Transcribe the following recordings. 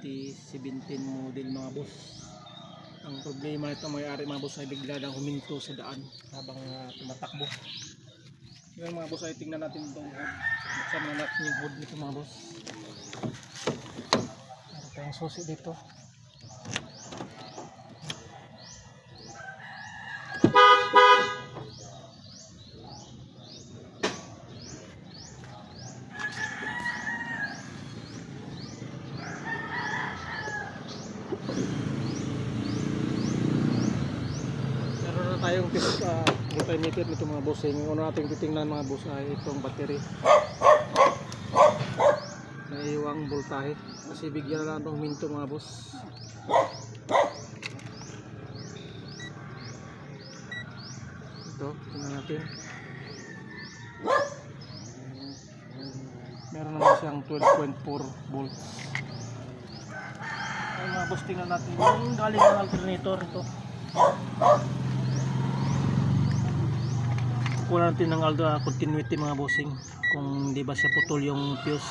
2017 model mga boss. Ang problema nito may-ari mga boss ay bigla lang huminto sa daan habang uh, tumatakbo. Ngayon mga boss ay tingnan natin itong hood. Buksan na natin yung hood nito mga boss. Meron tayong susi dito. Meron na tayong uh, multimeter nito mga boss. Yung una natin titingnan mga boss ay itong battery. Naiiwang voltahe. Kasi bigyan na lang itong minto mga boss. Ito, tingnan natin. Meron naman siyang 12.4 volts. Ay mga boss, tingnan natin yung galing ng alternator ito. Kuha natin ng aldo ah, continuity mga bossing. Kung di ba siya putol yung fuse.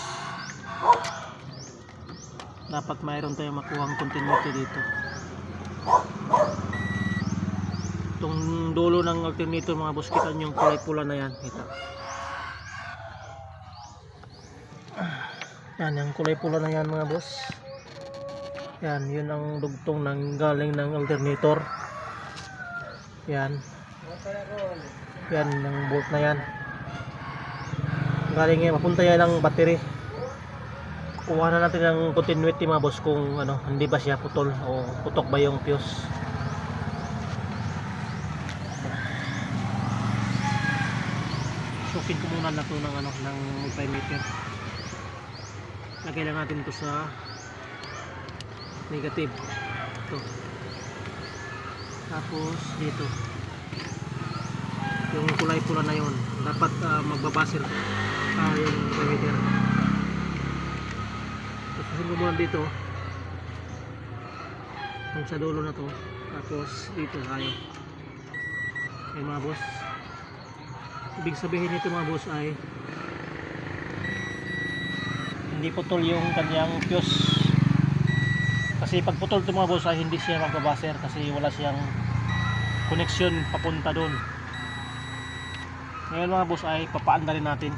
Dapat mayroon tayong makuhang continuity dito. Itong dulo ng alternator mga boss kita yung kulay pula na yan. Kita. Yan yung kulay pula na yan mga boss. Yan yun ang dugtong ng galing ng alternator. Yan yan ng bolt na yan. Galing yan mapunta yan ng battery. Kuha na natin ng continuity mga boss kung ano hindi ba siya putol o putok ba yung fuse. Sukin ko muna na to ng ano ng multimeter. Lagay lang natin to sa negative. Ito. Tapos dito yung kulay pula na yun dapat uh, magbabasir uh, yung multimeter susunod mo muna dito yung sa dulo na to tapos dito tayo. Ay mga boss. Ibig sabihin nito mga boss ay hindi putol yung kanyang fuse. Kasi pag putol ito mga boss ay hindi siya magbabaser kasi wala siyang connection papunta doon ngayon mga boss ay papaanda rin natin.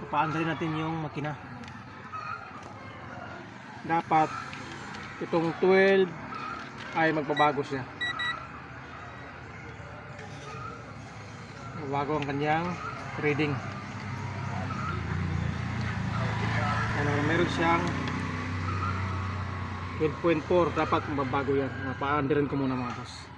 Papaanda rin natin yung makina. Dapat itong 12 ay magbabago siya. Magbago ang kanyang reading. Ano, meron siyang 12.4 dapat mababago yan. Papaanda rin ko muna mga boss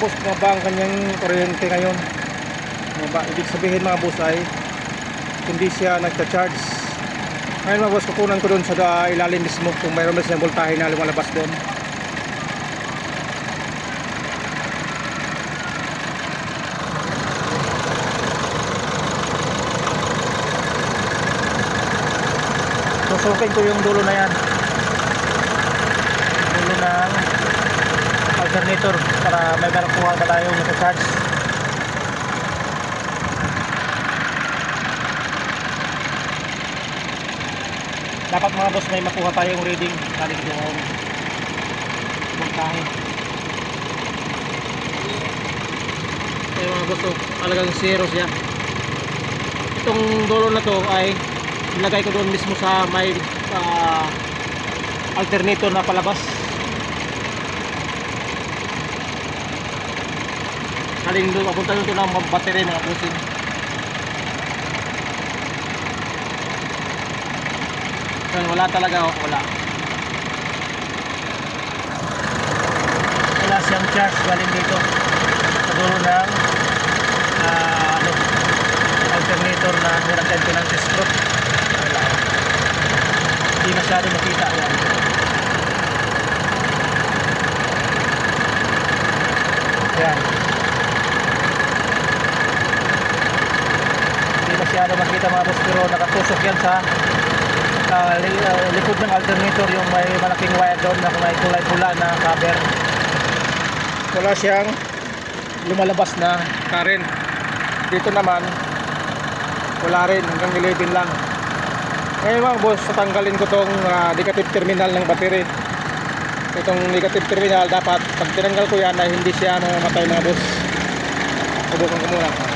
Boss, bumaba ang kanyang kuryente ngayon. Bumaba. Ibig sabihin mga boss ay hindi siya nagta-charge. Ngayon mga boss, kukunan ko doon sa uh, ilalim mismo kung mayroon ba siyang voltahe na lumalabas doon. Susukin ko yung dulo na yan. Dulo ng alternator para may marakuha ba tayong nasa-charge dapat mga boss may makuha tayong reading. Galing doon voltahe ito mga boss oh, talagang zero siya. Itong dulo na to ay ilagay ko doon mismo sa may ah, alternator na palabas galing doon? Papunta doon ng battery mga busin Yan, wala talaga oh, wala. Wala siyang charge galing dito. Sa dulo ng ah, ano, alternator na nilagyan ko ng stroke wala hindi masyado makita yan. Yan masyado makita mga boss pero nakatusok yan sa ah, li- ah, likod ng alternator yung may malaking wire doon na may kulay pula na cover. wala siyang lumalabas na current. Dito naman wala rin hanggang 11 lang. Ngayon mga boss tatanggalin ko tong ah, negative terminal ng battery. Itong negative terminal dapat pag tinanggal ko yan ay hindi siya mamamatay mga boss. Subukan ko muna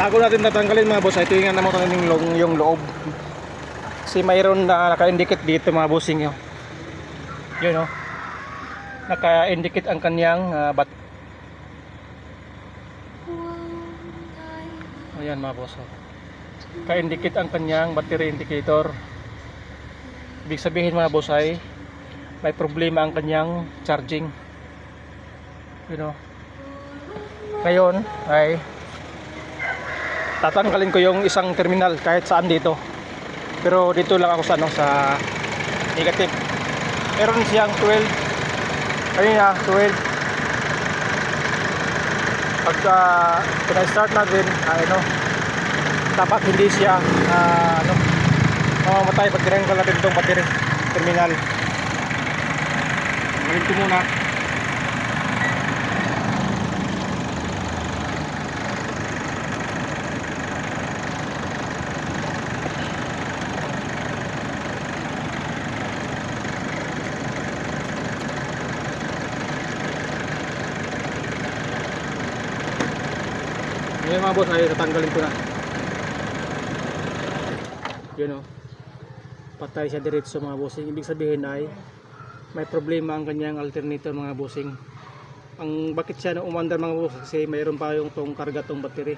bago natin tatanggalin mga boss ay tingnan na mo tayo yung, yung loob. Kasi mayroon na naka-indicate dito mga bossing yun yun o naka-indicate ang kanyang uh, bat ayan mga boss oh. naka-indicate ang kanyang battery indicator. Ibig sabihin mga boss ay may problema ang kanyang charging. Yun o ngayon ay tatanggalin ko yung isang terminal kahit saan dito. Pero dito lang ako sa ano sa negative. Meron siyang 12 kanina 12 pagka pina-start natin ay ano dapat hindi siya ah, ano mamamatay pag tinanggal natin itong battery terminal. Tanggalin ko muna Ngayon mga boss ay tatanggalin ko na. Yun o. Patay siya diretso mga bossing. Ibig sabihin ay may problema ang kanyang alternator mga bossing. Ang bakit siya na umandar mga boss kasi mayroon pa yung tong karga tong battery.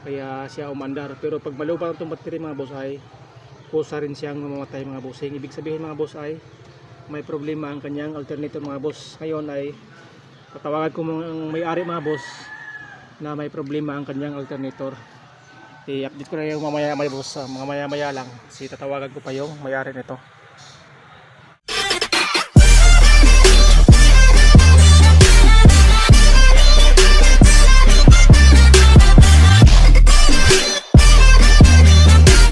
Kaya siya umandar. Pero pag malupa tong battery mga boss ay kusa rin siyang mamamatay mga bossing. Ibig sabihin mga boss ay may problema ang kanyang alternator mga boss. Ngayon ay tatawagan ko ang may-ari mga boss na may problema ang kanyang alternator. I-update ko na yung mamaya maya boss, ah, mga maya maya lang. Si tatawagan ko pa yung may-ari nito.